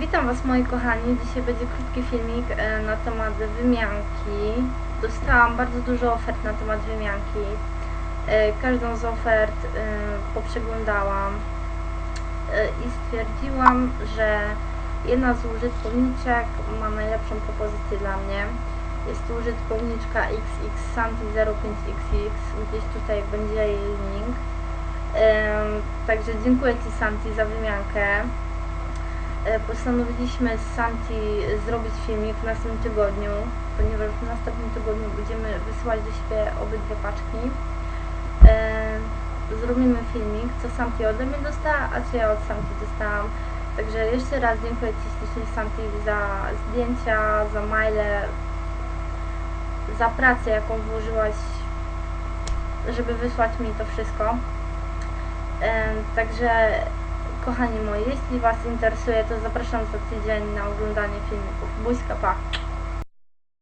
Witam Was moi kochani, dzisiaj będzie krótki filmik e, na temat wymianki. Dostałam bardzo dużo ofert na temat wymianki. E, Każdą z ofert e, poprzeglądałam i stwierdziłam, że jedna z użytkowniczek ma najlepszą propozycję dla mnie. Jest to użytkowniczka XX Santi 05XX, gdzieś tutaj będzie jej link. Także dziękuję Ci Santi za wymiankę. E, Postanowiliśmy z Santi zrobić filmik w następnym tygodniu, ponieważ w następnym tygodniu będziemy wysyłać do siebie obydwie paczki. E, Zrobimy filmik, co Santi ode mnie dostała, a co ja od Santi dostałam. Także jeszcze raz dziękuję Ci ślicznie Santi za zdjęcia, za maile, za pracę, jaką włożyłaś, żeby wysłać mi to wszystko. E, Także kochani moi, jeśli Was interesuje, to zapraszam za tydzień na oglądanie filmików. Buźka, pa!